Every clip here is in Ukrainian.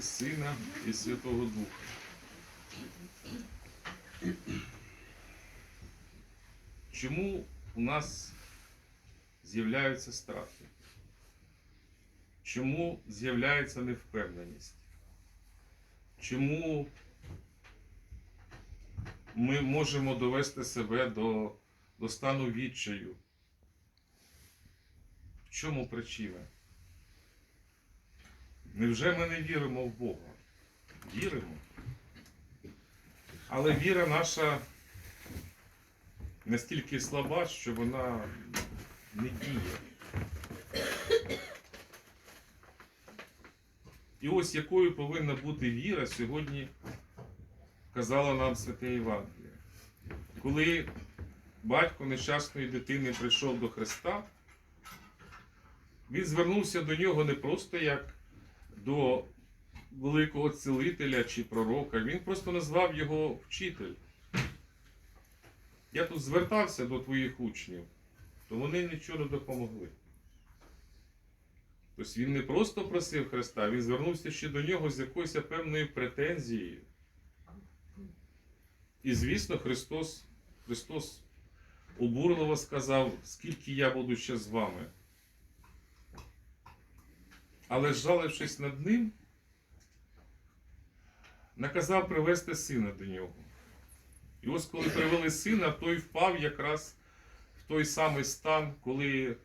Сина і Святого Духа. Чому у нас з'являються страхи? Чому з'являється невпевненість? Чому ми можемо довести себе до, до стану відчаю? В чому причина? Невже ми не віримо в Бога? Віримо. Але віра наша настільки слаба, що вона не діє. І ось якою повинна бути віра сьогодні казала нам Святе Євангеліє. Коли батько нещасної дитини прийшов до Христа, він звернувся до нього не просто як до великого цілителя чи пророка, він просто назвав його вчитель. Я тут звертався до твоїх учнів, то вони нічого не допомогли. Тобто він не просто просив Христа, він звернувся ще до нього з якоюсь певною претензією. І звісно, Христос, Христос обурливо сказав, скільки я буду ще з вами. Але жалившись над ним, наказав привести сина до нього. І ось коли привели сина, той впав якраз в той самий стан, коли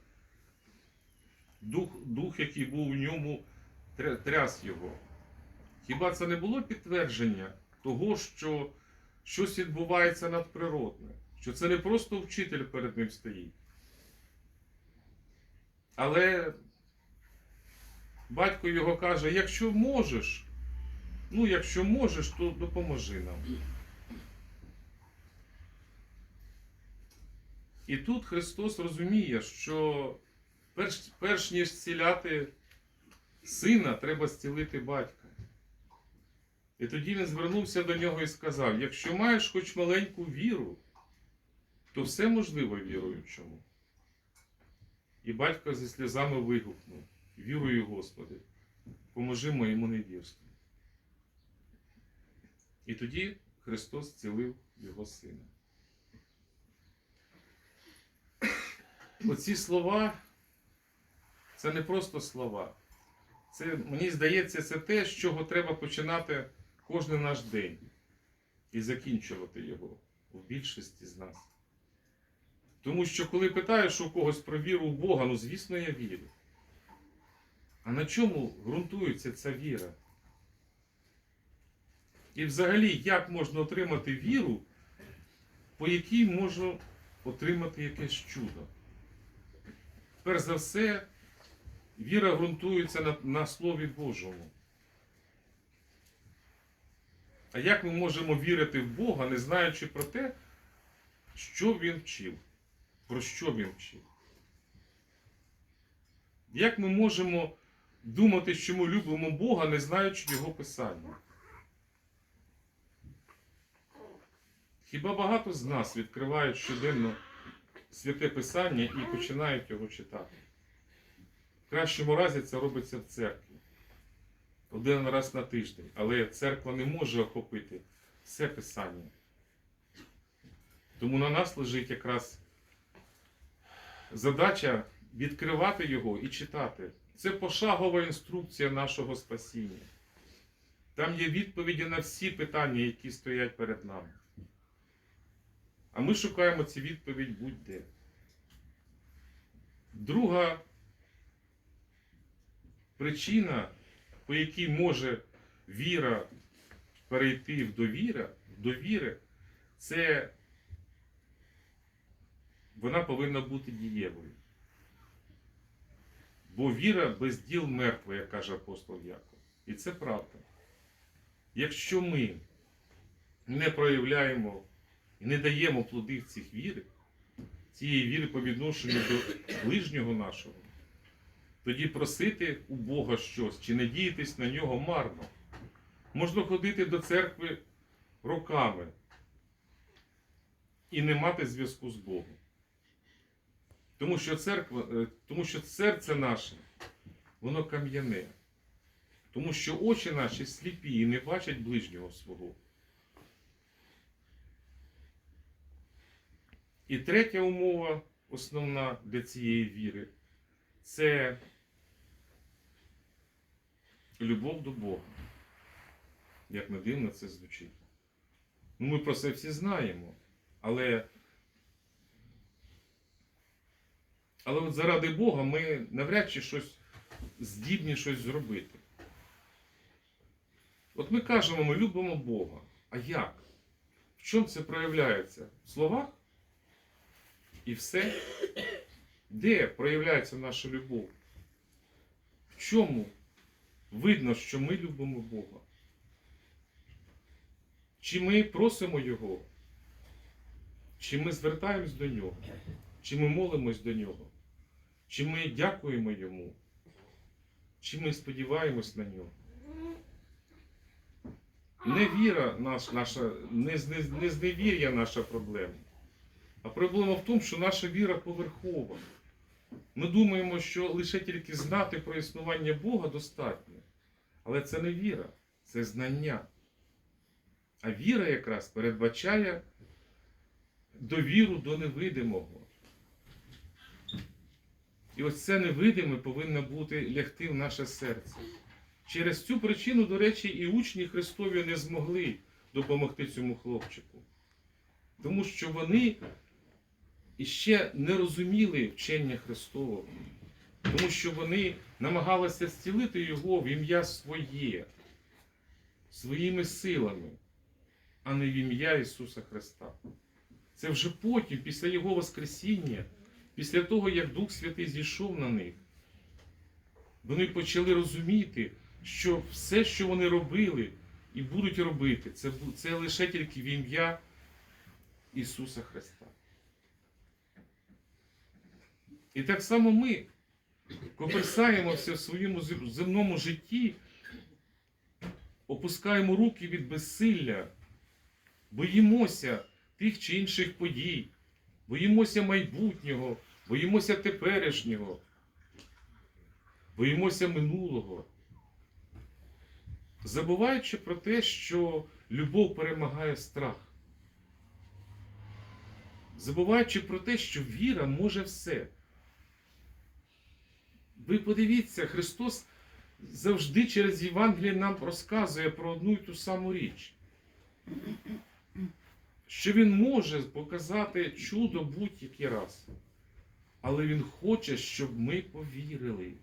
дух, дух який був у ньому, тряс його. Хіба це не було підтвердження того, що щось відбувається надприродне? Що це не просто вчитель перед ним стоїть. Але батько його каже: якщо можеш, ну якщо можеш, то допоможи нам. І тут Христос розуміє, що перш, перш ніж зціляти сина, треба зцілити батька. І тоді він звернувся до нього і сказав: якщо маєш хоч маленьку віру, то все можливо віруючому. І батько зі сльозами вигукнув: Вірую, Господи, поможи моєму невірству. І тоді Христос зцілив його сина. Оці слова це не просто слова. Це, мені здається, це те, з чого треба починати кожен наш день і закінчувати його в більшості з нас. Тому що коли питаєш у когось про віру в Бога, ну звісно, я вірю. А на чому ґрунтується ця віра? І взагалі, як можна отримати віру, по якій можна отримати якесь чудо? Перш за все, віра ґрунтується на, на Слові Божому. А як ми можемо вірити в Бога, не знаючи про те, що Він вчив? Про що Він вчив? Як ми можемо думати, що ми любимо Бога, не знаючи Його Писання? Хіба багато з нас відкривають щоденно святе Писання і починають його читати? В кращому разі це робиться в церкві. Один раз на тиждень. Але церква не може охопити все Писання. Тому на нас лежить якраз задача відкривати його і читати. Це пошагова інструкція нашого спасіння. Там є відповіді на всі питання, які стоять перед нами. А ми шукаємо ці відповідь будь-де. Друга причина, по якій може віра перейти в довіра, в довіри, це вона повинна бути дієвою. Бо віра без діл мертва, як каже апостол Яков. І це правда. Якщо ми не проявляємо і не даємо плодів цих віри, цієї віри по відношенню до ближнього нашого, тоді просити у Бога щось чи надіятись на нього марно. Можна ходити до церкви роками і не мати зв'язку з Богом. Тому що церква, е, тому що серце наше, воно кам'яне. Тому що очі наші сліпі і не бачать ближнього свого. І третя умова, основна для цієї віри, це любов до Бога. Як не дивно це звучить. Ну, ми про це всі знаємо. Але, але от заради Бога ми навряд чи щось здібні щось зробити. От ми кажемо, ми любимо Бога. А як? В чому це проявляється? В словах? І все? Де проявляється наша любов? В чому видно, що ми любимо Бога? Чи ми просимо Його? Чи ми звертаємось до Нього? Чи ми молимось до Нього? Чи ми дякуємо Йому? Чи ми сподіваємось на нього? Не віра наш, наша, не, зне- не зневір'я наша проблема. А проблема в тому, що наша віра поверхова. Ми думаємо, що лише тільки знати про існування Бога достатньо. Але це не віра, це знання. А віра якраз передбачає довіру до невидимого. І ось це невидиме повинно бути лягти в наше серце. Через цю причину, до речі, і учні Христові не змогли допомогти цьому хлопчику. Тому що вони іще не розуміли вчення Христового. Тому що вони намагалися зцілити його в ім'я своє, своїми силами, а не в ім'я Ісуса Христа. Це вже потім, після Його Воскресіння, після того, як Дух Святий зійшов на них, вони почали розуміти, що все, що вони робили і будуть робити, це, це лише тільки в ім'я Ісуса Христа. І так само ми коперсаємося в своєму земному житті, опускаємо руки від безсилля, боїмося тих чи інших подій, боїмося майбутнього, боїмося теперішнього, боїмося минулого, забуваючи про те, що любов перемагає страх. Забуваючи про те, що віра може все. Ви подивіться, Христос завжди через Євангеліє нам розказує про одну і ту саму річ. Що Він може показати чудо будь-який раз. Але Він хоче, щоб ми повірили.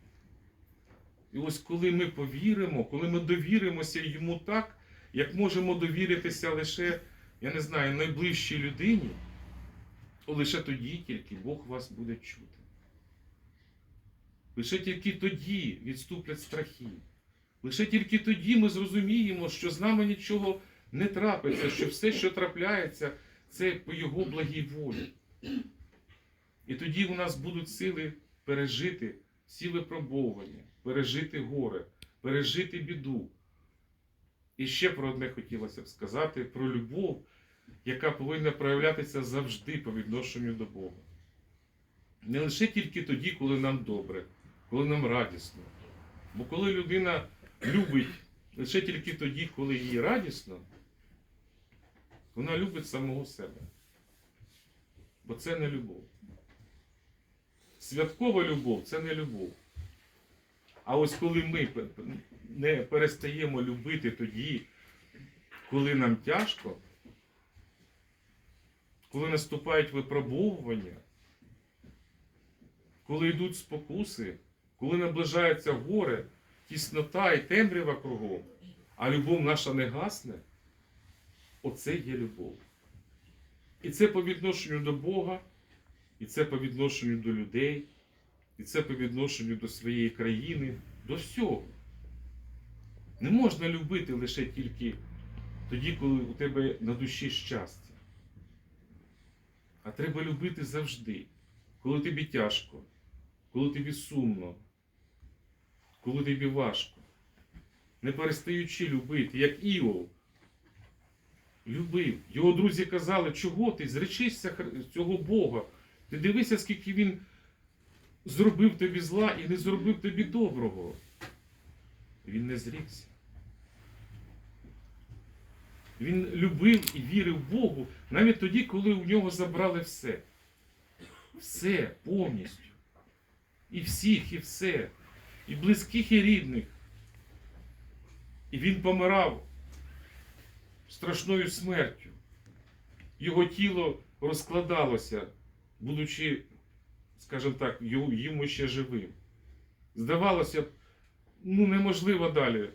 І ось коли ми повіримо, коли ми довіримося йому так, як можемо довіритися лише, я не знаю, найближчій людині, то лише тоді тільки Бог вас буде чути. Лише тільки тоді відступлять страхи. Лише тільки тоді ми зрозуміємо, що з нами нічого не трапиться, що все, що трапляється, це по Його благій волі. І тоді у нас будуть сили пережити всі випробовування, пережити горе, пережити біду. І ще про одне хотілося б сказати: про любов, яка повинна проявлятися завжди по відношенню до Бога. Не лише тільки тоді, коли нам добре, коли нам радісно. Бо коли людина любить лише тільки тоді, коли їй радісно, вона любить самого себе. Бо це не любов. Святкова любов це не любов. А ось коли ми не перестаємо любити тоді, коли нам тяжко, коли наступають випробовування, коли йдуть спокуси, коли наближається горе, тіснота і темрява кругом, а любов наша не гасне, оце є любов. І це по відношенню до Бога, і це по відношенню до людей, і це по відношенню до своєї країни, до всього. Не можна любити лише тільки тоді, коли у тебе на душі щастя. А треба любити завжди, коли тобі тяжко, коли тобі сумно, коли тобі важко. Не перестаючи любити, як Іов. Любив. Його друзі казали, чого ти зречишся цього Бога. Ти дивися, скільки він зробив тобі зла і не зробив тобі доброго. Він не зрікся. Він любив і вірив Богу навіть тоді, коли у нього забрали все. Все повністю. І всіх, і все. І близьких, і рідних. І він помирав страшною смертю. Його тіло розкладалося, будучи, скажімо так, йому ще живим. Здавалося б, ну неможливо далі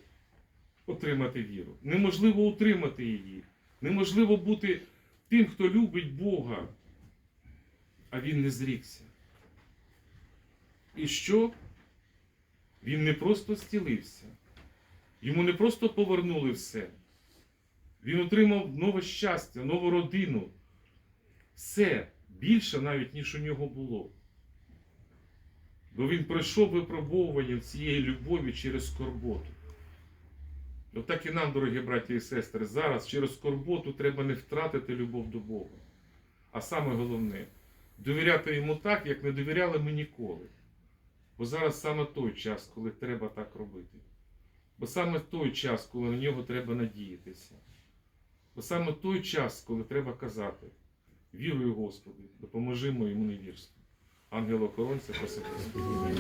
отримати віру. Неможливо утримати її. Неможливо бути тим, хто любить Бога. А він не зрікся. І що? Він не просто зцілився. Йому не просто повернули все. Він отримав нове щастя, нову родину. Все більше навіть, ніж у нього було. Бо він пройшов випробовування цієї любові через скорботу. Отак і нам, дорогі браті і сестри, зараз через скорботу треба не втратити любов до Бога. А саме головне довіряти йому так, як не довіряли ми ніколи. Бо зараз саме той час, коли треба так робити. Бо саме той час, коли на нього треба надіятися. Бо саме той час, коли треба казати: вірую Господи, допоможи моєму невірству. Ангел охоронця посипи.